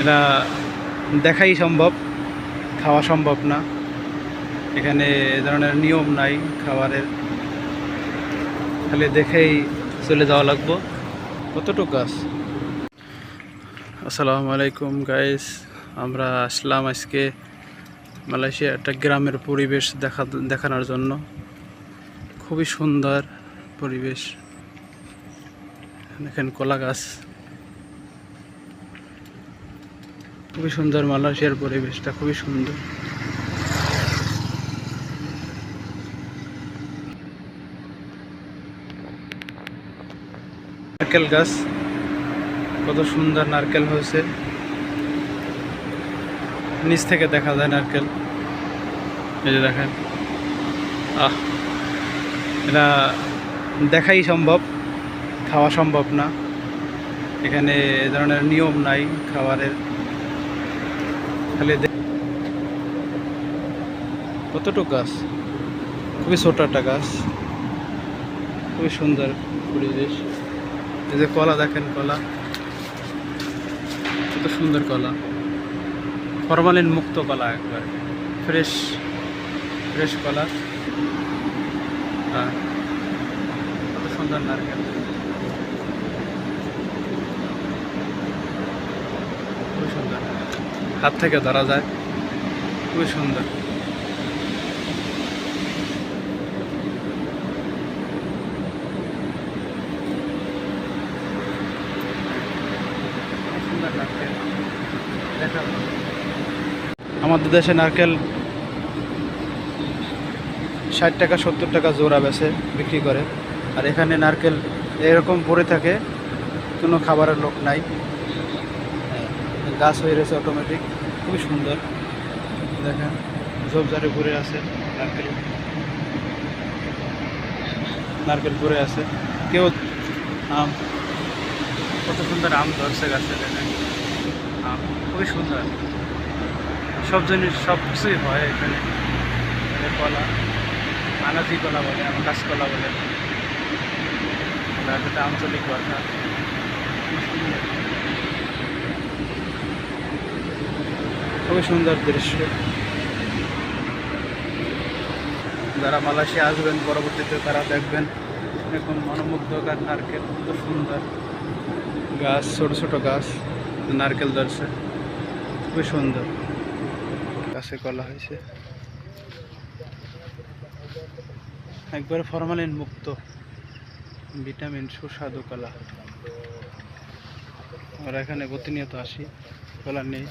এটা দেখাই সম্ভব, খাওয়া সম্ভব না। এখানে এ ধরনের নিয়ম নাই খাবারের। খালি দেখেই চলে যাওয়া লাগবো। কতটুকু গাছ আসসালামু আলাইকুম গাইস আমরা আসলাম আজকে মালয়েশিয়া, একটা গ্রামের পরিবেশ দেখা, দেখানোর জন্য। খুবই সুন্দর পরিবেশ। দেখেন কলা গাছ। খুবই সুন্দর মালয়েশিয়ার পরিবেশটা, খুবই সুন্দর। নারকেল গাছ, কত সুন্দর নারকেল হয়েছে। নিচ থেকে দেখা যায় নারকেল। এই যে দেখেন। আহ, এটা দেখাই সম্ভব, খাওয়া সম্ভব না। এখানে এ ধরনের নিয়ম নাই খাবারের। খালি কতটুকু গাছ? খুবই ছোট একটা গাছ। খুবই সুন্দর পরিবেশ। এই যে কলা দেখেন, কলা। কত সুন্দর কলা। ফরমালিন মুক্ত কলা একবার। ফ্রেশ ফ্রেশ কলা। হ্যাঁ। কত সুন্দর নারকেল। খুবই সুন্দর। হাত থেকে ধরা যায়। খুবই সুন্দর। আমাদের দেশে নারকেল ষাট টাকা, সত্তর টাকা জোড়া বেছে বিক্রি করে। আর এখানে নারকেল এরকম পড়ে থাকে, কোনো খাবারের লোক নাই। গাছ হয়ে রয়েছে অটোমেটিক খুবই সুন্দর। দেখেন, ঝোপঝাড়ে ঘুরে আছে, নারকেল। নারকেল ঘুরে আছে। কেউ আম, কত সুন্দর আম ধরছে গাছে, দেখেন। আম, খুবই সুন্দর। সব জিনিস, সব কিছুই হয় এখানে। কলা, আনাজি কলা বলে আমার কাঁচকলা বলে। এটা একটা আঞ্চলিক ভাষা। খুব সুন্দর। খুবই সুন্দর দৃশ্য। যারা মালয়েশিয়া আসবেন, পরবর্তীতে তারা দেখবেন এখন মনোমুগ্ধকার নারকেল, কত সুন্দর গাছ, ছোট ছোট গাছ, নারকেল ধরছে, খুবই সুন্দর। গাছে কলা হয়েছে। একবারে ফরমালিন মুক্ত, ভিটামিন, সুস্বাদু কলা। আমরা এখানে প্রতিনিয়ত আসি, কলা নেই।